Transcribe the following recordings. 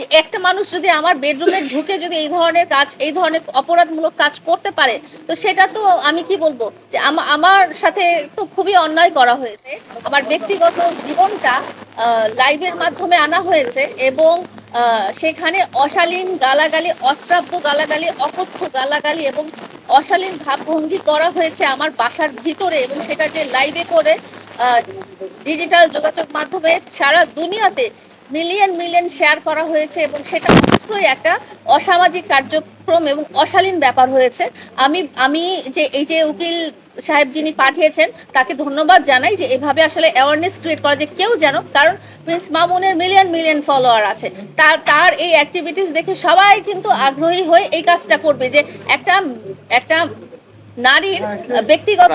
যে একটা মানুষ যদি আমার বেডরুমে ঢুকে যদি এই ধরনের কাজ, এই ধরনের অপরাধমূলক কাজ করতে পারে, তো সেটা তো আমি কি বলব? যে আমা- আমার সাথে তো খুবই অন্যায় করা হয়েছে। আমার ব্যক্তিগত জীবনটা লাইভের মাধ্যমে আনা হয়েছে এবং সেখানে অশালীন গালাগালি, অশ্রাব্য গালাগালি, অকথ্য গালাগালি এবং অশালীন ভাবভঙ্গি করা হয়েছে আমার বাসার ভিতরে এবং সেটা যে লাইভে করে ডিজিটাল যোগাযোগ মাধ্যমে সারা দুনিয়াতে মিলিয়ন মিলিয়ন শেয়ার করা হয়েছে এবং সেটা অবশ্যই একটা অসামাজিক কার্যক্রম এবং অশালীন ব্যাপার হয়েছে। আমি আমি যে, এই যে উকিল সাহেব যিনি পাঠিয়েছেন, তাকে ধন্যবাদ জানাই যে এভাবে আসলে অ্যাওয়ারনেস ক্রিয়েট করা যে কেউ যেন, কারণ প্রিন্স মামুনের মিলিয়ন মিলিয়ন ফলোয়ার আছে। তার তার এই অ্যাক্টিভিটিস দেখে সবাই কিন্তু আগ্রহী হয়ে এই কাজটা করবে যে একটা একটা নারীর ব্যক্তিগত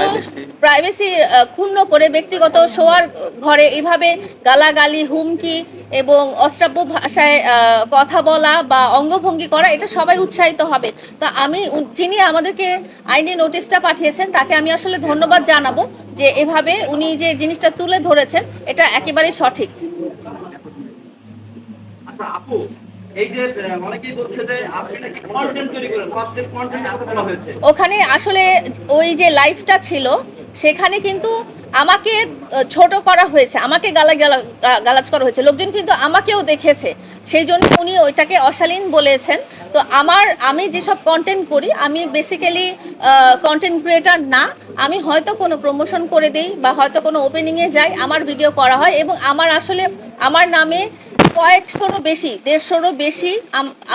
প্রাইভেসি ক্ষুণ্ণ করে ব্যক্তিগত শোয়ার ঘরে এইভাবে গালাগালি হুমকি এবং অশ্রাব্য ভাষায় আহ, কথা বলা বা অঙ্গভঙ্গি করা এটা সবাই উৎসাহিত হবে। তো আমি যিনি আমাদেরকে আইনি নোটিশটা পাঠিয়েছেন তাকে আমি আসলে ধন্যবাদ জানাব যে এভাবে উনি যে জিনিসটা তুলে ধরেছেন এটা একেবারেই সঠিক। আচ্ছা আপু ওখানে আসলে ওই যে লাইফটা ছিল, সেখানে কিন্তু আমাকে ছোট করা হয়েছে, আমাকে গালা- গালাজ করা হয়েছে। লোকজন কিন্তু আমাকেও দেখেছে। সেই জন্য উনি ওইটাকে অশালীন বলেছেন। তো আমার, আমি যেসব কন্টেন্ট করি, আমি বেসিক্যালি কন্টেন্ট ক্রিয়েটার না। আমি হয়তো কোনো প্রমোশন করে দিই বা হয়তো কোনো ওপেনিংয়ে যাই, আমার ভিডিও করা হয় এবং আমার আসলে, আমার নামে কয়েকশোরও বেশি, দেড়শোরও বেশি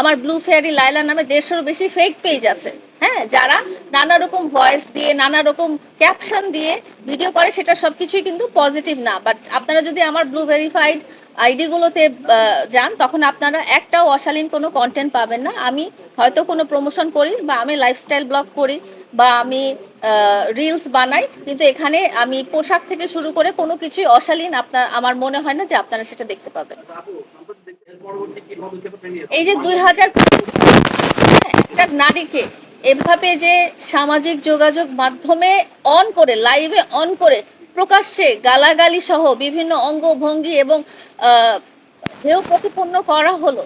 আমার ব্লু ফেয়ারি লাইলা নামে দেড়শোরও বেশি ফেক পেজ আছে। হ্যাঁ যারা নানা রকম ভয়েস দিয়ে, নানা রকম ক্যাপশন দিয়ে ভিডিও করে, সেটা সব কিছুই কিন্তু পজিটিভ না। বাট আপনারা যদি আমার ব্লু ভেরিফাইড আইডিগুলোতে যান, তখন আপনারা একটাও অশালীন কোনো কন্টেন্ট পাবেন না। আমি হয়তো কোনো প্রমোশন করি বা আমি লাইফস্টাইল ব্লগ করি বা আমি রিলস বানাই, কিন্তু এখানে আমি পোশাক থেকে শুরু করে কোনো কিছুই অশালীন আপনার, আমার মনে হয় না যে আপনারা সেটা দেখতে পাবেন? এই যে দুই হাজার একটা নারীকে এভাবে যে সামাজিক যোগাযোগ মাধ্যমে অন করে লাইভে অন করে, প্রকাশ্যে গালাগালি সহ বিভিন্ন অঙ্গভঙ্গি এবং হেয় প্রতিপন্ন করা হলো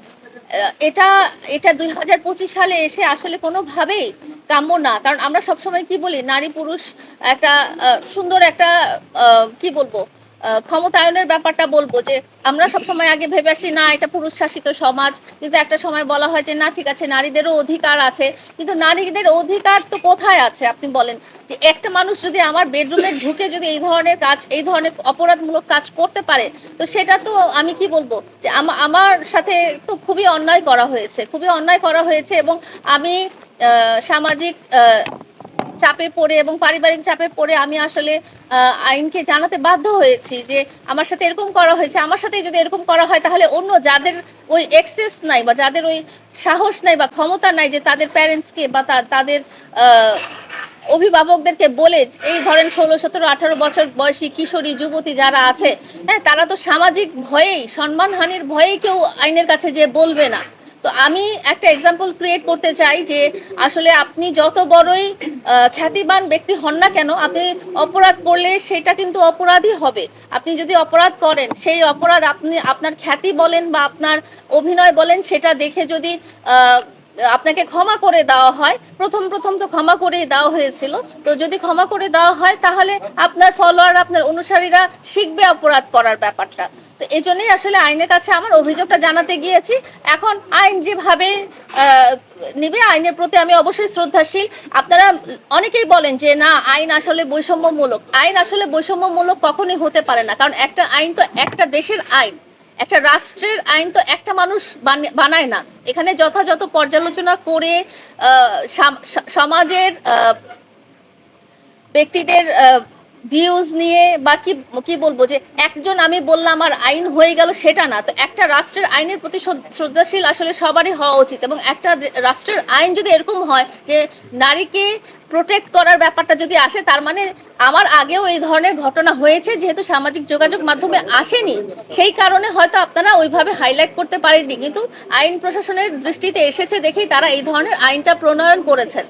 এটা এটা দুই হাজার পঁচিশ সালে এসে আসলে কোনোভাবেই কাম্য না। কারণ আমরা সবসময় কি বলি নারী পুরুষ একটা সুন্দর একটা কি বলব ক্ষমতায়নের ব্যাপারটা বলব যে আমরা সবসময় আগে ভেবে আসি, না, এটা পুরুষ শাসিত সমাজ। কিন্তু একটা সময় বলা হয় যে, না, ঠিক আছে, নারীদেরও অধিকার আছে। কিন্তু নারীদের অধিকার তো কোথায় আছে? আপনি বলেন যে, একটা মানুষ যদি আমার বেডরুমে ঢুকে যদি এই ধরনের কাজ, এই ধরনের অপরাধমূলক কাজ করতে পারে, তো সেটা তো আমি কি বলব? যে, আমা- আমার সাথে তো খুবই অন্যায় করা হয়েছে, খুবই অন্যায় করা হয়েছে এবং আমি সামাজিক চাপে পড়ে এবং পারিবারিক চাপে পড়ে আমি আসলে আইনকে জানাতে বাধ্য হয়েছি যে আমার সাথে এরকম করা হয়েছে, আমার সাথে যদি এরকম করা হয় তাহলে অন্য যাদের ওই এক্সেস নাই বা যাদের ওই সাহস নাই বা ক্ষমতা নাই যে তাদের প্যারেন্টসকে বা তাদের অভিভাবকদেরকে বলে এই ধরেন ষোলো, সতেরো, আঠারো বছর বয়সী কিশোরী, যুবতী যারা আছে হ্যাঁ তারা তো সামাজিক ভয়েই, সম্মানহানির ভয়েই কেউ আইনের কাছে যে বলবে না। তো আমি একটা এক্সাম্পল ক্রিয়েট করতে চাই যে আসলে আপনি যত বড়ই খ্যাতিবান ব্যক্তি হন না কেন, আপনি অপরাধ করলে সেটা কিন্তু অপরাধই হবে। আপনি যদি অপরাধ করেন, সেই অপরাধ আপনি আপনার খ্যাতি বলেন বা আপনার অভিনয় বলেন, সেটা দেখে যদি আপনাকে ক্ষমা করে দেওয়া হয়। প্রথম প্রথম তো ক্ষমা করেই দেওয়া হয়েছিল। তো যদি ক্ষমা করে দেওয়া হয়, তাহলে আপনার ফলোয়ার আপনার অনুসারীরা শিখবে অপরাধ করার ব্যাপারটা। তো এই জন্যই আসলে আইনের কাছে আমার অভিযোগটা জানাতে গিয়েছি। এখন আইন যেভাবে নিবে, আইনের প্রতি আমি অবশ্যই শ্রদ্ধাশীল। আপনারা অনেকেই বলেন যে, না, আইন আসলে বৈষম্যমূলক। আইন আসলে বৈষম্যমূলক কখনই হতে পারে না। কারণ একটা আইন তো একটা দেশের আইন। একটা রাষ্ট্রের আইন তো একটা মানুষ বানি- বানায় না। এখানে যথাযথ পর্যালোচনা করে সমাজের ব্যক্তিদের ভিউজ নিয়ে বা কি কি বলব যে একজন আমি বললাম আর আইন হয়ে গেল সেটা না। তো একটা রাষ্ট্রের আইনের প্রতি শ্রদ্ধাশীল আসলে সবারই হওয়া উচিত এবং একটা রাষ্ট্রের আইন যদি এরকম হয় যে নারীকে প্রোটেক্ট করার ব্যাপারটা যদি আসে, তার মানে আমার আগেও এই ধরনের ঘটনা হয়েছে, যেহেতু সামাজিক যোগাযোগ মাধ্যমে আসেনি। সেই কারণে হয়তো আপনারা ওইভাবে হাইলাইট করতে পারেননি। কিন্তু আইন প্রশাসনের দৃষ্টিতে এসেছে দেখেই তারা এই ধরনের আইনটা প্রণয়ন করেছেন।